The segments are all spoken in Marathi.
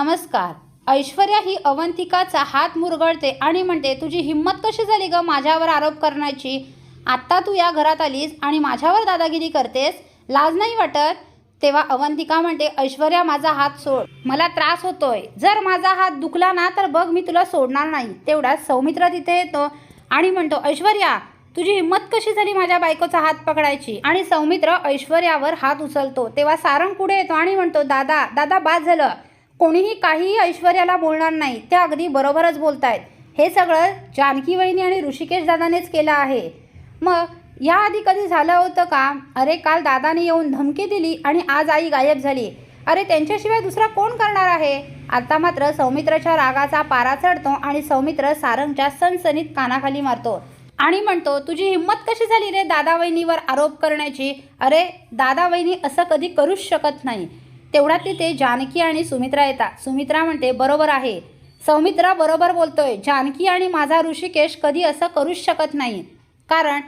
नमस्कार. ऐश्वर्या ही अवंतिकाचा हात मुरगळते आणि म्हणते तुझी हिंमत कशी झाली ग माझ्यावर आरोप करण्याची? आत्ता तू या घरात आलीस आणि माझ्यावर दादागिरी करतेस? लाज नाही वाटत? तेव्हा अवंतिका म्हणते ऐश्वर्या माझा हात सोड. मला त्रास होतोय. जर माझा हात दुखला ना तर बघ मी तुला सोडणार नाही. तेवढा सौमित्र तिथे येतो आणि म्हणतो ऐश्वर्या तुझी हिंमत कशी झाली माझ्या बायकोचा हात पकडायची? आणि सौमित्र ऐश्वर्यावर हात उचलतो. तेव्हा सारंग पुढे येतो आणि म्हणतो दादा दादा बाद झालं. कोणीही काहीही ऐश्वर्याला बोलणार नाही ते अगदी बरोबरच बोलत आहेत हे सगळं जानकी वहिनी आणि ऋषिकेश दादानेच केलं आहे. मग याआधी कधी झालं होतं का? अरे काल दादाने येऊन धमकी दिली आणि आज आई गायब झाली. अरे त्यांच्याशिवाय दुसरा कोण करणार आहे? आता मात्र सौमित्राच्या रागाचा पारा चढतो आणि सौमित्र सारंगच्या सणसणीत कानाखाली मारतो आणि म्हणतो तुझी हिंमत कशी झाली रे दादा वहिनीवर आरोप करण्याची? अरे दादा वहिनी असं कधी करूच शकत नाही. तेवढ्यात तिथे जानकी आणि सुमित्रा येतात. सुमित्रा म्हणते बरोबर आहे. सौमित्रा बरोबर बोलतोय जानकी आणि माझा ऋषिकेश कधी असं करूच शकत नाही. कारण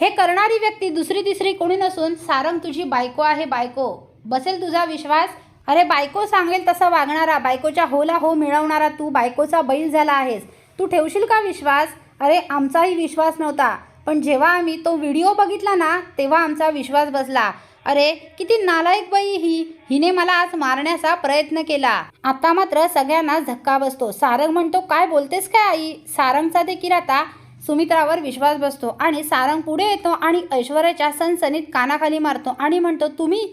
हे करणारी व्यक्ती दुसरी तिसरी कोणी नसून सारंग तुझी बायको आहे बायको. बसेल तुझा विश्वास? अरे बायको सांगेल तसा वागणारा बायकोच्या होला हो मिळवणारा तू बायकोचा बैल झाला आहेस. तू ठेवशील का विश्वास? अरे आमचाही विश्वास नव्हता. पण जेव्हा आम्ही तो व्हिडिओ बघितला ना तेव्हा आमचा विश्वास बसला. अरे किती नालायक बाई ही. हिने मला आज मारण्याचा प्रयत्न केला. आता मात्र सगळ्यांना धक्का बसतो. सारंग म्हणतो काय बोलतेस काय आई? सारंगचा देखील आता सुमित्रावर विश्वास बसतो आणि सारंग पुढे येतो आणि ऐश्वर्याच्या सणसणीत कानाखाली मारतो आणि म्हणतो तुम्ही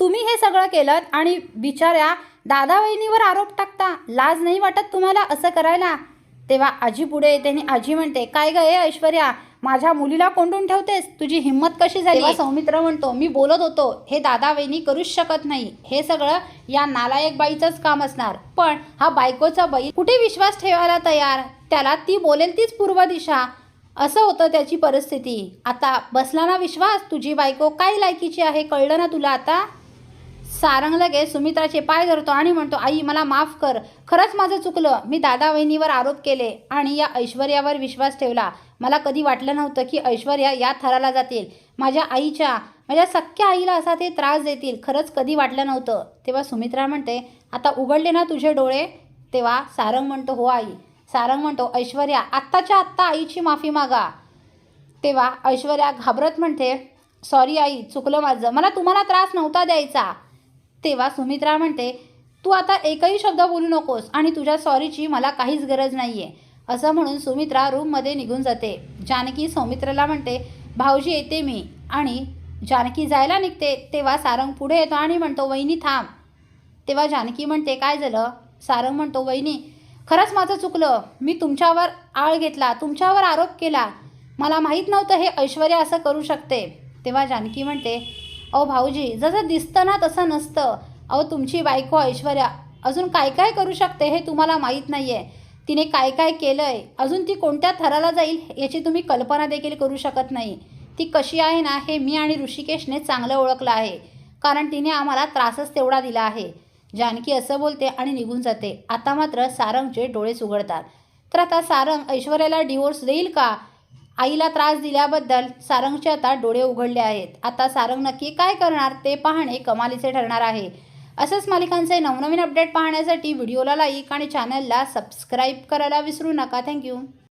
तुम्ही हे सगळं केलं आणि बिचाऱ्या दादा वहिनीवर आरोप टाकता. लाज नाही वाटत तुम्हाला असं करायला? तेव्हा आजी पुढे येते आणि आजी म्हणते काय ग हे ऐश्वर्या माझ्या मुलीला कोंडून ठेवतेस? तुझी हिंमत कशी झाली? सौमित्र म्हणतो मी बोलत होतो हे दादा वहिनी करूच शकत नाही. हे सगळं या नालायक बाईचंच काम असणार. पण हा बायकोचा बाई कुठे विश्वास ठेवायला तयार? त्याला ती बोलेल तीच पूर्व दिशा. असं होतं त्याची परिस्थिती. आता बसला ना विश्वास? तुझी बायको काय लायकीची आहे? कळलं ना तुला आता? सारंग लगेच सुमित्राचे पाय धरतो आणि म्हणतो आई मला माफ कर. खरंच माझं चुकलं. मी दादा वहिनीवर आरोप केले आणि या ऐश्वर्यावर विश्वास ठेवला. मला कधी वाटलं नव्हतं की ऐश्वर्या या थराला जातील. माझ्या आईच्या माझ्या सख्या आईला असा ते त्रास देतील. खरंच कधी वाटलं नव्हतं. तेव्हा सुमित्रा म्हणते आता उघडले ना तुझे डोळे? तेव्हा सारंग म्हणतो हो आई. सारंग म्हणतो ऐश्वर्या आत्ताच्या आत्ता आईची माफी मागा. तेव्हा ऐश्वर्या घाबरत म्हणते सॉरी आई चुकलं माझं. मला तुम्हाला त्रास नव्हता द्यायचा. तेव्हा सुमित्रा म्हणते तू आता एकही शब्द बोलू नकोस आणि तुझ्या सॉरीची मला काहीच गरज नाही आहे असं म्हणून सुमित्रा रूममध्ये निघून जाते. जानकी सौमित्राला म्हणते भाऊजी येते मी. आणि जानकी जायला निघते. तेव्हा सारंग पुढे येतो आणि म्हणतो वहिनी थांब. तेव्हा जानकी म्हणते काय झालं? सारंग म्हणतो वहिनी खरंच माझं चुकलं. मी तुमच्यावर आळ घेतला तुमच्यावर आरोप केला. मला माहीत नव्हतं हे ऐश्वर्या असं करू शकते. तेव्हा जानकी म्हणते अहो भाऊजी जसं दिसतं ना तसं नसतं. अहो तुमची बायको ऐश्वर्या अजून काय काय करू शकते हे तुम्हाला माहीत नाही आहे तिने काय काय केलं आहे अजून ती कोणत्या थराला जाईल याची तुम्ही कल्पना देखील करू शकत नाही. ती कशी आहे ना हे मी आणि ऋषिकेशने चांगलं ओळखलं आहे. कारण तिने आम्हाला त्रासच तेवढा दिला आहे. जानकी असं बोलते आणि निघून जाते. आता मात्र सारंगचे डोळेच उघडतात तर आता सारंग ऐश्वर्याला डिवोर्स देईल का? आईला त्रास दिल्याबद्दल सारंगचे आता डोळे उघडले आहेत. आता सारंग नक्की काय करणार ते पाहणे कमालीचे ठरणार आहे. असंच मालिकांचे नवनवीन अपडेट पाहण्यासाठी व्हिडिओला लाईक आणि चॅनलला सबस्क्राईब करायला विसरू नका. थँक्यू